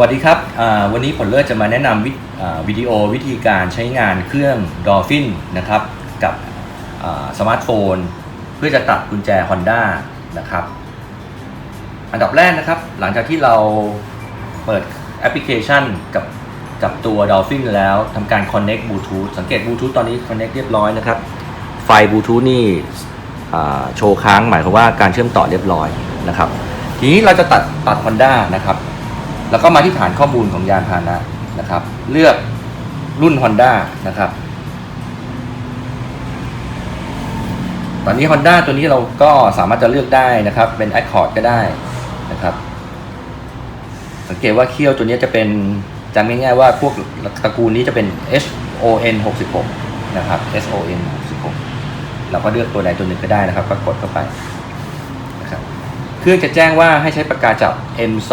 วัสดีครับ วันนี้ผลเลิศจะมาแนะนำวิอ่าวิดีโอวิธีการใช้งานเครื่อง Dolphin นะครับ กับสมาร์ทโฟน เพื่อจะตัดกุญแจ Honda นะครับ อันดับแรกนะครับ หลังจากที่เราเปิดแอปพลิเคชันกับกับตัว Dolphin แล้วทำการ Connect Bluetooth สังเกต Bluetooth ตอนนี้ Connect เรียบร้อยนะครับ ไฟ Bluetooth นี่โชว์ค้างหมายความว่าการเชื่อมต่อเรียบร้อยนะครับ ทีนี้เราจะตัดตัด Honda นะครับ แล้วก็มาที่ฐานข้อมูลของยานพาหนะนะครับ เลือกรุ่น Honda นะครับ ตอนนี้ Honda ตัวนี้เราก็สามารถจะเลือกได้นะครับ เป็น Accord ก็ได้นะครับ สังเกตว่าเคี่ยวตัวนี้จะเป็นจำง่ายๆว่าพวกตระกูลนี้จะเป็น SON 66 นะครับ SON 66 เราก็เลือกตัวใดตัวหนึ่งก็ได้นะครับ ก็กดเข้าไป เครื่องจะแจ้งว่าให้ใช้ปากกาจับ M2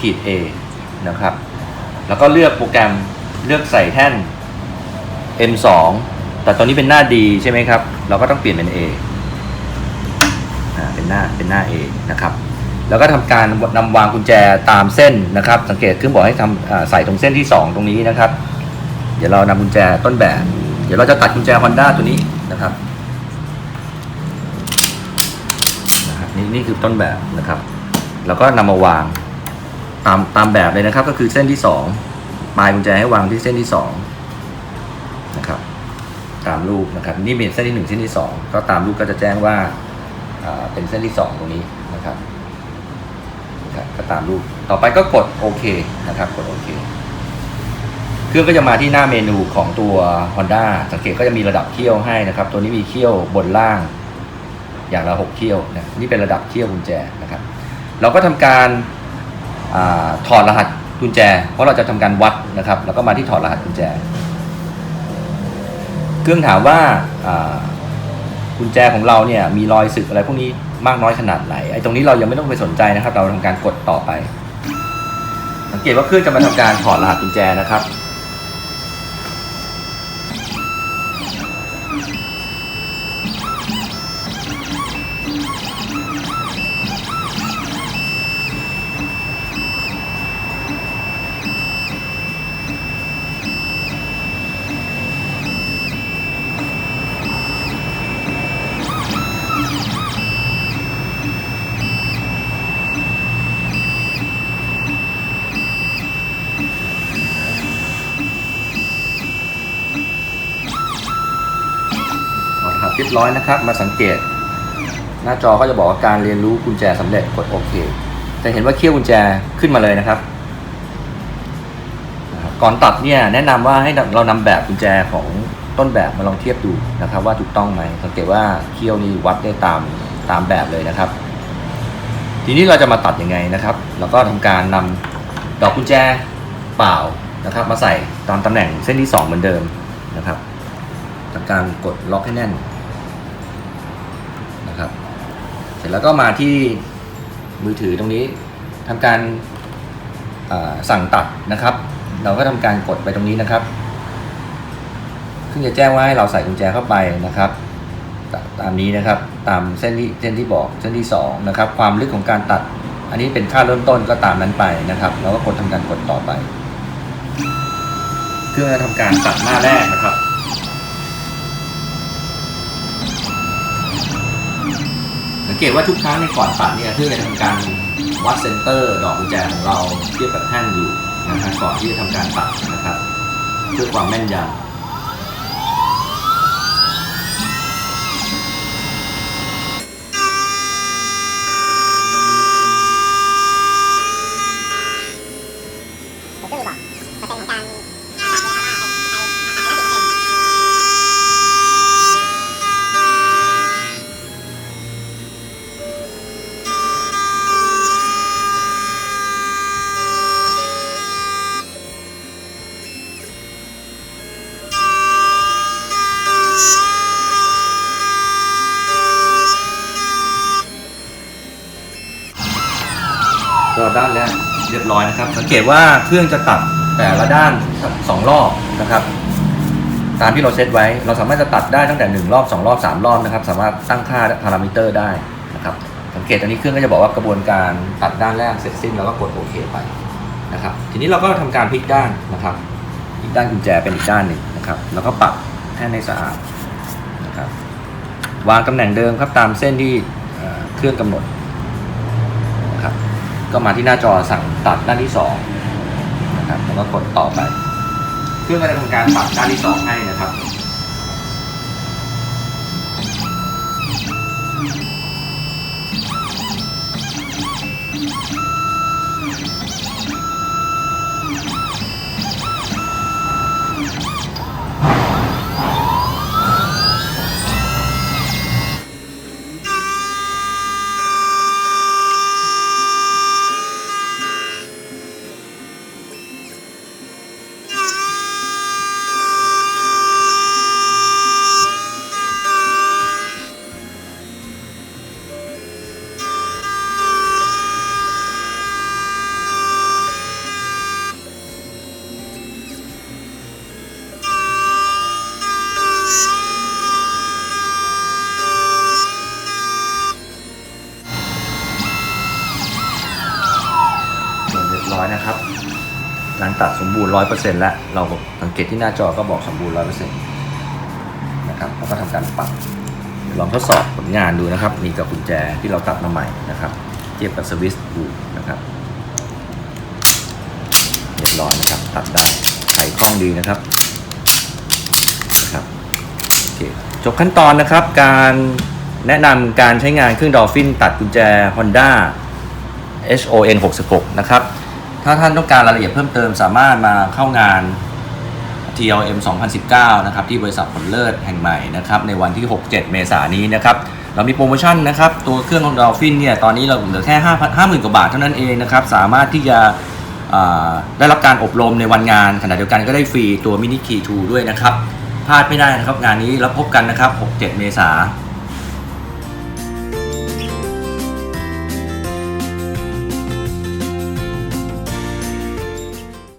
ขีด A นะครับ แล้วก็เลือกโปรแกรมเลือกใส่แท่น M2 แต่ตอนนี้เป็นหน้า D ใช่ไหมครับ เราก็ต้องเปลี่ยนเป็น A เป็นหน้าเป็นหน้า A นะครับ แล้วก็ทำการนำวางกุญแจตามเส้นนะครับ สังเกตเครื่องบอกให้ทำอ่าใส่ตรงเส้นที่ 2 ตรงนี้นะครับ เดี๋ยวเรานำกุญแจต้นแบบ เดี๋ยวเราจะตัดกุญแจ Honda ตัวนี้นะครับ นี่คือต้นแบบนะครับ แล้วก็นำมาวางตามตามแบบเลยนะครับ ก็คือเส้นที่สองปลายกุญแจให้วางที่เส้นที่สองนะครับ ตามรูปนะครับ นี่เป็นเส้นที่หนึ่งเส้นที่สองก็ตามรูปก็จะแจ้งว่าเป็นเส้นที่สองตรงนี้นะครับนะครับก็ตามรูป ต่อไปก็กดโอเคนะครับ กดโอเค เครื่องก็จะมาที่หน้าเมนูของตัว Honda สังเกตก็จะมีระดับเขี้ยวให้นะครับ ตัวนี้มีเขี้ยวบนล่าง อย่างละหกเที่ยวนะนี่เป็นระดับเที่ยวกุญแจนะครับ เราก็ทำการอาถอดรหัสกุญแจ เพราะเราจะทำการวัดนะครับ แล้วก็มาที่ถอดรหัสกุญแจ เครื่องถามว่าอ่ากุญแจของเราเนี่ยมีรอยสึกอะไรพวกนี้มากน้อยขนาดไหนไอ้ตรงนี้เรายังไม่ต้องไปสนใจนะครับ เราทำการกดต่อไปสังเกตว่าเครื่องจะมาทำการถอดรหัสกุญแจนะครับ เรียบร้อยนะครับ มาสังเกต หน้าจอก็จะบอกว่าการเรียนรู้กุญแจสำเร็จกดโอเคจะเห็นว่าเขี้ยวกุญแจขึ้นมาเลยนะครับ ก่อนตัดเนี่ยแนะนำว่าให้เรานำแบบกุญแจของต้นแบบมาลองเทียบดูนะครับ ว่าถูกต้องไหมสังเกตว่าเขี้ยวนี่วัดได้ตามตามแบบเลยนะครับ ทีนี้เราจะมาตัดยังไงนะครับ เราก็ทำการนำดอกกุญแจเปล่านะครับ มาใส่ตามตำแหน่งเส้นที่สองเหมือนเดิมนะครับทำการกดล็อกให้แน่น เสร็จแล้วก็มาที่มือถือตรงนี้ทำการสั่งตัดนะครับ เราก็ทำการกดไปตรงนี้นะครับซึ่งจะแจ้งว่าให้เราใส่กุญแจเข้าไปนะครับ ตาตามนี้นะครับตามเส้นที่เส้นที่บอกเส้นที่สองนะครับความลึกของการตัด อันนี้เป็นค่าเริ่มต้นก็ตามนั้นไปนะครับเราก็กดทำการกดต่อไป เครื่องจะทำการตัดหน้าแรกนะครับ เกตว่าทุกครั้งในก่อนตัดเนี่ยเครื่อจะทำการวัดเซนเตอร์ดอกกุญแจของเราเทียบกับแท่นอยู่นะครับก่อนที่จะทำการตัดนะครับเพื่อความแม่นยำผมก็เลยบอกเปอร์เซ็นต์ของการ ด้านแรกเรียบร้อยนะครับ สังเกตว่าเครื่องจะตัดแต่ละด้านสองรอบนะครับ ตามที่เราเซตไว้ เราสามารถจะตัดได้ตั้งแต่ 1 รอบ 2 รอบ 3 รอบนะครับ สามารถตั้งค่าพารามิเตอร์ได้นะครับ สังเกตอันนี้เครื่องก็จะบอกว่ากระบวนการตัดด้านแรกเสร็จสิ้นแล้วก็กดโอเคไปนะครับ ทีนี้เราก็ทำการพลิกด้านนะครับพลิกด้านกุญแจเป็นอีกด้านหนึ่งนะครับ แล้วก็ปรับให้ในสะอาดนะครับ วางตำแหน่งเดิมครับตามเส้นที่เครื่องกำหนด ก็มาที่หน้าจอสั่งตัดด้านที่สองนะครับแล้วก็กดต่อไป เครื่องก็จะทำการตัดด้านที่สองให้นะครับ การตัดสมบูรณ์ร้อยเปอร์เซ็นต์แล้ว เราสังเกตที่หน้าจอก็บอกสมบูรณ์ร้อยเปอร์เซ็นต์นะครับแล้วก็ทำการปรับเดี๋ยวลองทดสอบผลงานดูนะครับนี่กับกุญแจที่เราตัดมาใหม่นะครับ เทียบกับสวิสดูนะครับเรียบร้อยนะครับ ตัดได้ไขคล่องดีนะครับนะครับโอเคจบขั้นตอนนะครับ การแนะนำการใช้งานเครื่องดอลฟินตัดกุญแจ Honda HON 66 นะครับ ถ้าท่านต้องการรายละเอียดเพิ่มเติมสามารถมาเข้างาน TLM 2019 นะครับ ที่บริษัทผลเลิศแห่งใหม่นะครับ ในวันที่ 6-7 เมษายนนี้นะครับ เรามีโปรโมชั่นนะครับ ตัวเครื่องของดอลฟินเนี่ย ตอนนี้เราเหลือแค่ 5 50,000 กว่าบาทเท่านั้นเองนะครับ สามารถที่จะได้รับการอบรมในวันงาน ขณะเดียวกันก็ได้ฟรีตัวมินิคีทูด้วยนะครับ พลาดไม่ได้นะครับ งานนี้แล้วพบกันนะครับ 6-7 เมษายน